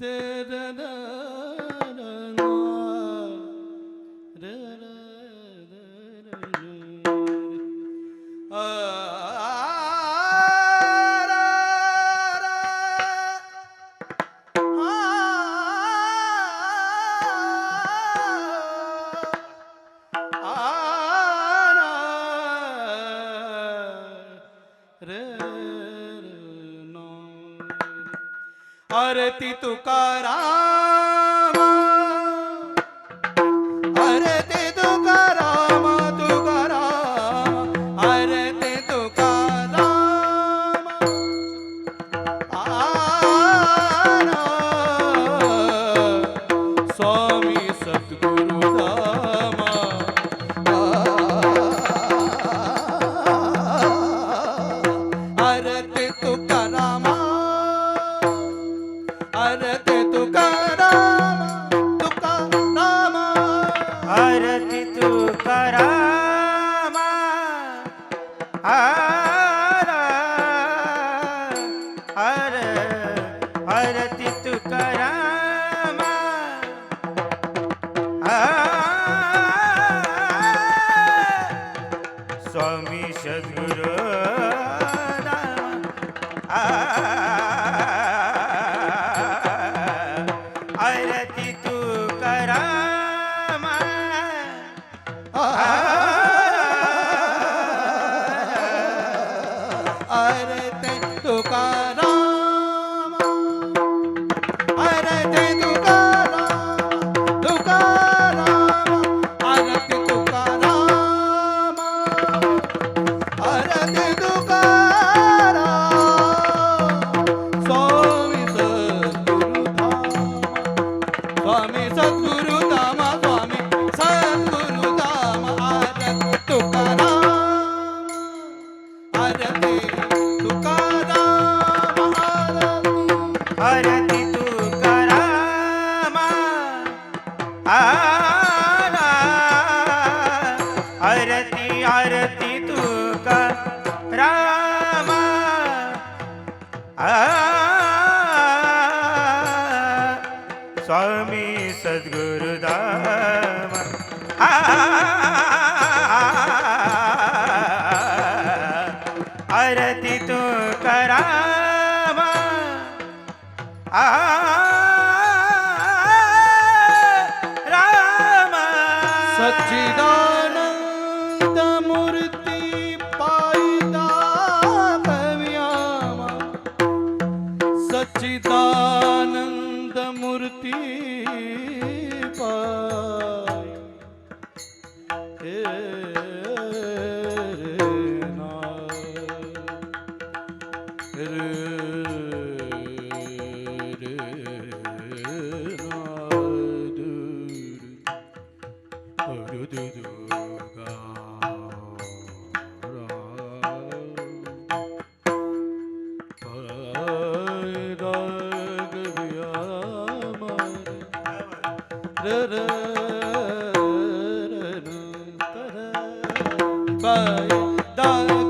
da da da তুকারা goodbye.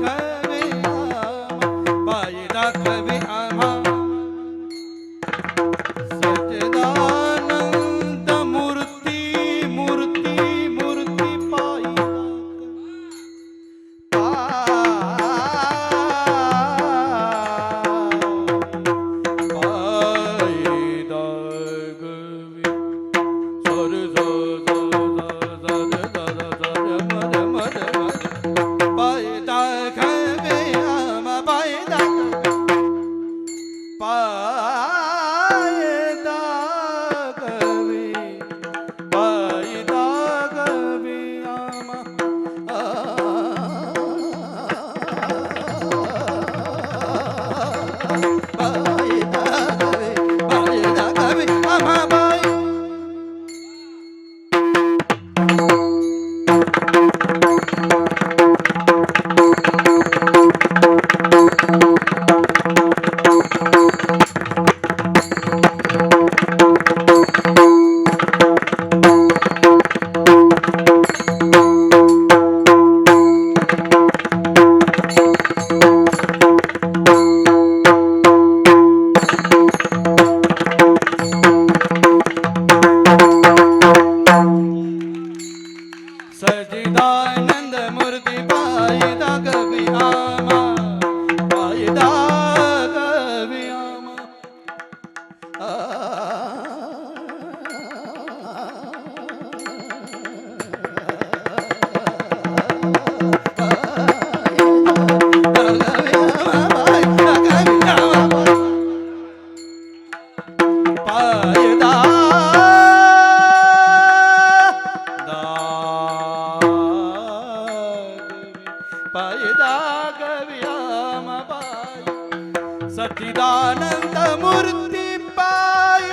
Sachidanand मूर्ती पाय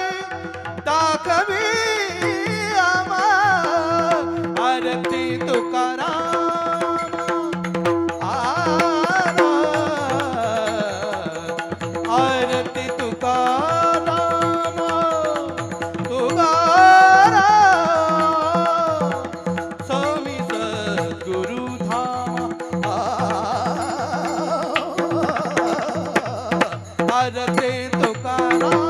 दाखवी आरती तुकाराम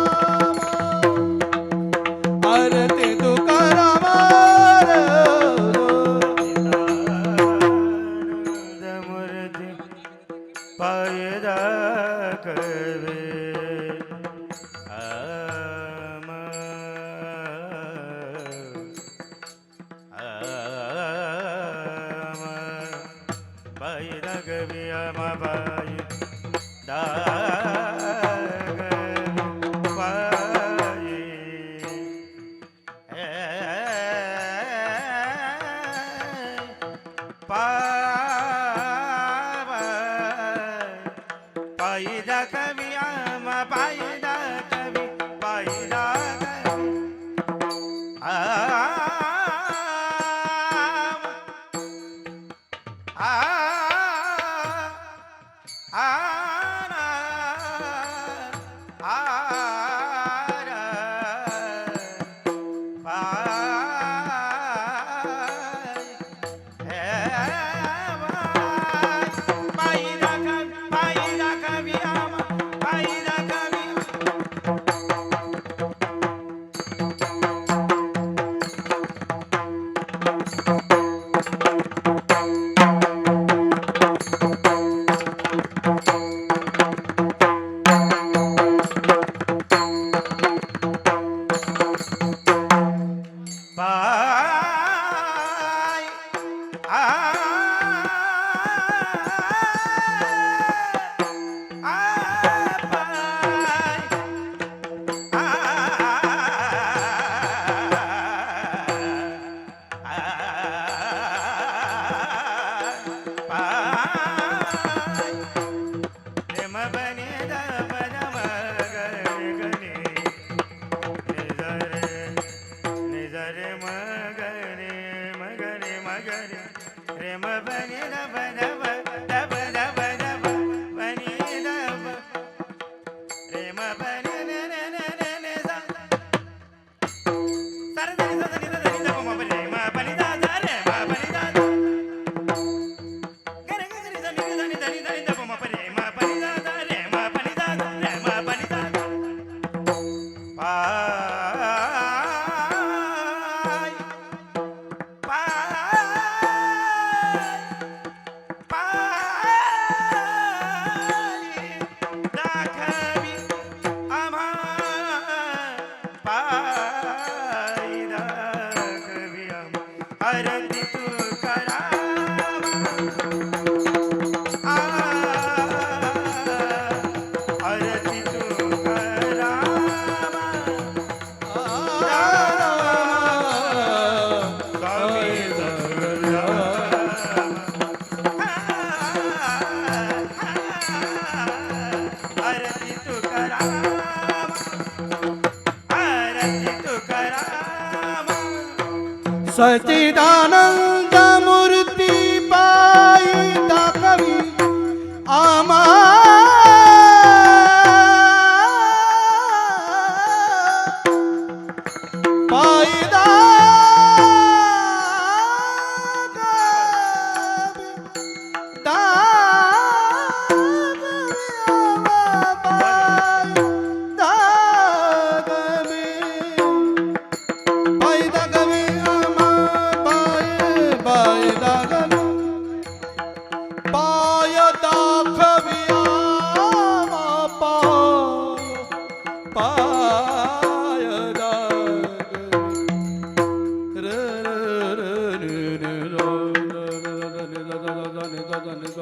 સચિદાનંદ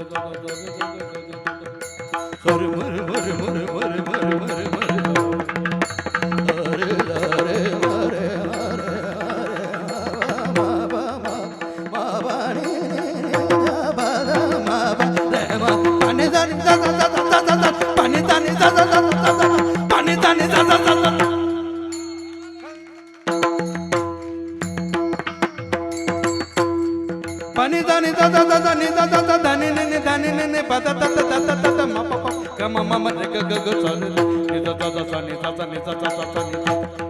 Mır mır mır mır mır mır mır దని దద దద ని దద దద దని ని ని దని ని ని పద తత తత తత మ ప ప గ మ మ మ గ గ గ స ని ద ద ద స ని ద ద ని ద ద ద ని ద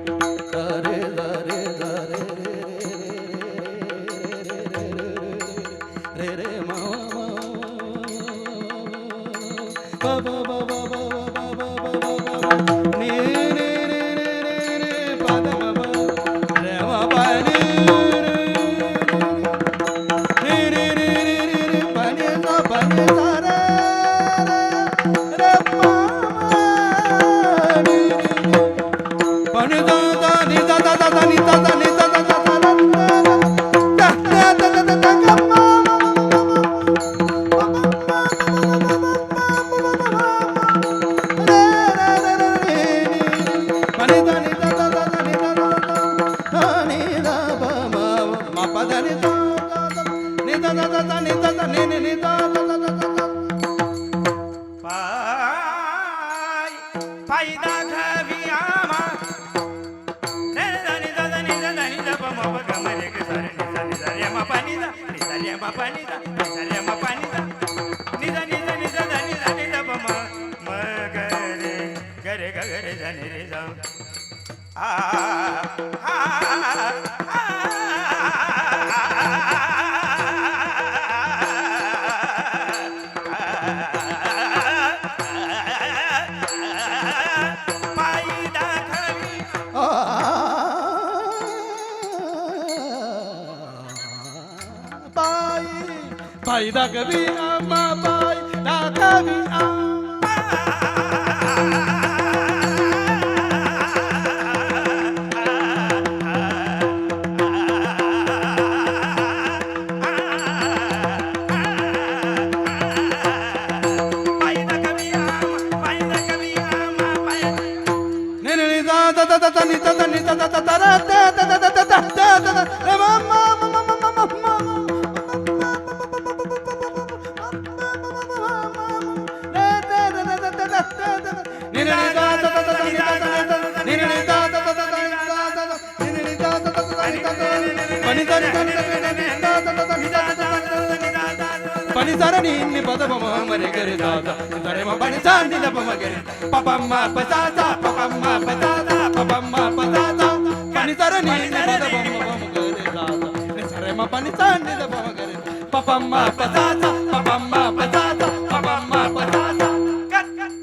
बाई बाई दाखवी अम्मा बाई दाखवी. Papa, tani tata tara tata papa, tata tata mama నర సరేమ పని తాండి పపమ్మ పదాత పపమ్మ పదాత పపమ్మ పదాత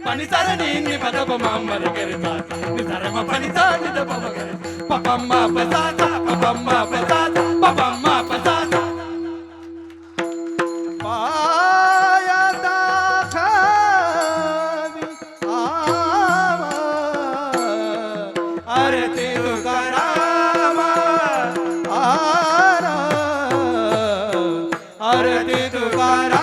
పని సరణి పదపమమ్మరి గరిదాత సరేమ పని తాండి పపమ్మ పదాత పపమ్మ పదాత పపమ్మ పదాత अरे तेरा Para